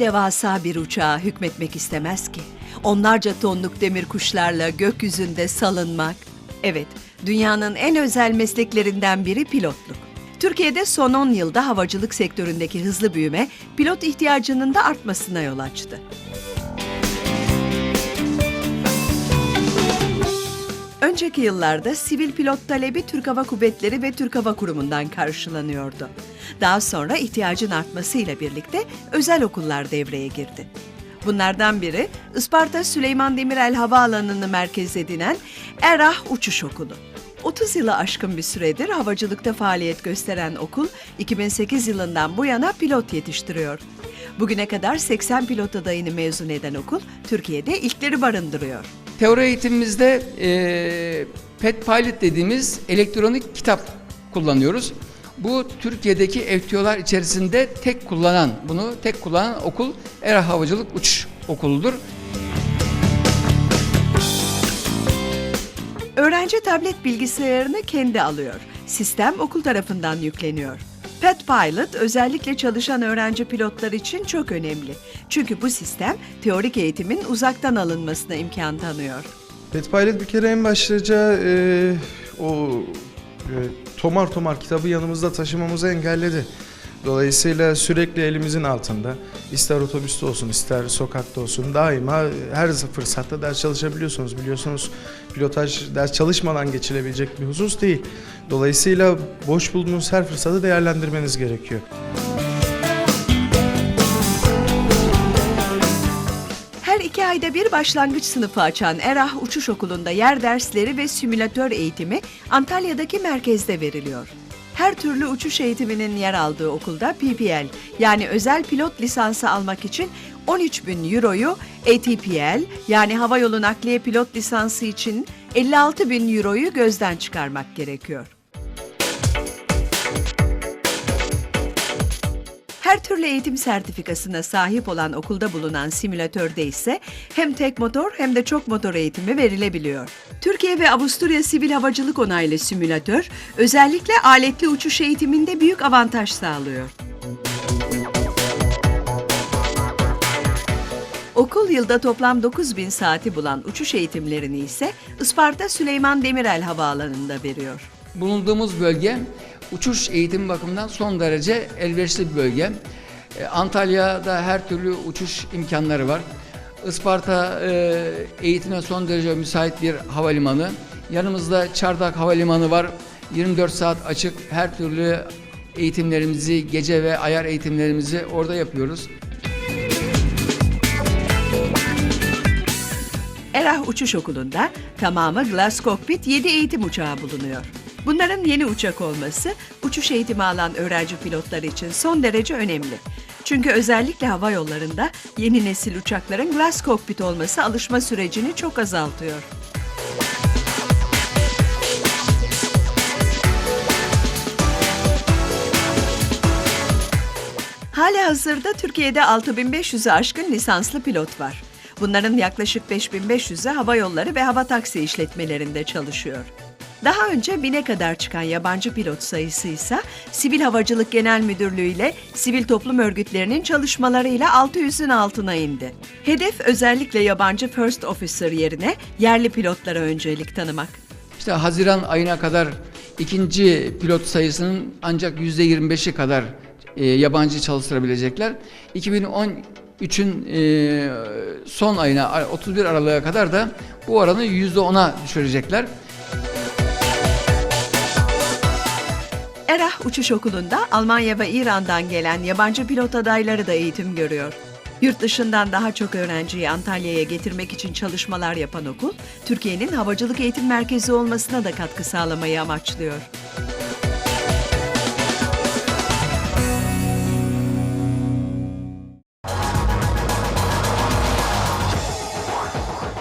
Devasa bir uçağa hükmetmek istemez ki? Onlarca tonluk demir kuşlarla gökyüzünde salınmak. Evet, dünyanın en özel mesleklerinden biri pilotluk. Türkiye'de son 10 yılda havacılık sektöründeki hızlı büyüme pilot ihtiyacının da artmasına yol açtı. Önceki yıllarda sivil pilot talebi Türk Hava Kuvvetleri ve Türk Hava Kurumu'ndan karşılanıyordu. Daha sonra ihtiyacın artmasıyla birlikte özel okullar devreye girdi. Bunlardan biri Isparta Süleyman Demirel Havaalanı'nı merkez edinen ERAH Uçuş Okulu. 30 yılı aşkın bir süredir havacılıkta faaliyet gösteren okul 2008 yılından bu yana pilot yetiştiriyor. Bugüne kadar 80 pilot adayını mezun eden okul Türkiye'de ilkleri barındırıyor. Teori eğitimimizde eee Pet Pilot dediğimiz elektronik kitap kullanıyoruz. Bu Türkiye'deki FTO'lar içerisinde tek kullanan, bunu tek kullanan okul ERA Havacılık Uçuş Okulu'dur. Öğrenci tablet bilgisayarını kendi alıyor. Sistem okul tarafından yükleniyor. Pet Pilot özellikle çalışan öğrenci pilotlar için çok önemli. Çünkü bu sistem teorik eğitimin uzaktan alınmasına imkan tanıyor. Pet Pilot bir kere en başlıca e, o e, tomar tomar kitabı yanımızda taşımamızı engelledi. Dolayısıyla sürekli elimizin altında ister otobüste olsun ister sokakta olsun daima her fırsatta ders çalışabiliyorsunuz. Biliyorsunuz pilotaj ders çalışmadan geçilebilecek bir husus değil. Dolayısıyla boş bulduğunuz her fırsatı değerlendirmeniz gerekiyor. Ayda bir başlangıç sınıfı açan ERAH Uçuş Okulu'nda yer dersleri ve simülatör eğitimi Antalya'daki merkezde veriliyor. Her türlü uçuş eğitiminin yer aldığı okulda PPL yani özel pilot lisansı almak için 13 bin euroyu ATPL yani havayolu nakliye pilot lisansı için 56 bin euroyu gözden çıkarmak gerekiyor. Her türlü eğitim sertifikasına sahip olan okulda bulunan simülatörde ise hem tek motor hem de çok motor eğitimi verilebiliyor. Türkiye ve Avusturya Sivil Havacılık Onaylı simülatör özellikle aletli uçuş eğitiminde büyük avantaj sağlıyor. Okul yılda toplam 9000 saati bulan uçuş eğitimlerini ise Isparta Süleyman Demirel Havaalanı'nda veriyor. Bulunduğumuz bölge uçuş eğitim bakımından son derece elverişli bir bölge. E, Antalya'da her türlü uçuş imkanları var. Isparta e, eğitime son derece müsait bir havalimanı. Yanımızda Çardak Havalimanı var. 24 saat açık. Her türlü eğitimlerimizi, gece ve ayar eğitimlerimizi orada yapıyoruz. Erah Uçuş Okulu'nda tamamı Glass Cockpit 7 eğitim uçağı bulunuyor. Bunların yeni uçak olması uçuş eğitimi alan öğrenci pilotlar için son derece önemli. Çünkü özellikle hava yollarında yeni nesil uçakların Glass Cockpit olması alışma sürecini çok azaltıyor. Hala hazırda Türkiye'de 6500'ü aşkın lisanslı pilot var. Bunların yaklaşık 5500'ü hava yolları ve hava taksi işletmelerinde çalışıyor. Daha önce bine kadar çıkan yabancı pilot sayısı ise Sivil Havacılık Genel Müdürlüğü ile sivil toplum örgütlerinin çalışmalarıyla 600'ün altına indi. Hedef özellikle yabancı first officer yerine yerli pilotlara öncelik tanımak. İşte Haziran ayına kadar ikinci pilot sayısının ancak %25'i kadar e, yabancı çalıştırabilecekler. 2013'ün e, son ayına 31 Aralık'a kadar da bu oranı %10'a düşürecekler. Uçuş Okulu'nda Almanya ve İran'dan gelen yabancı pilot adayları da eğitim görüyor. Yurt dışından daha çok öğrenciyi Antalya'ya getirmek için çalışmalar yapan okul, Türkiye'nin havacılık eğitim merkezi olmasına da katkı sağlamayı amaçlıyor.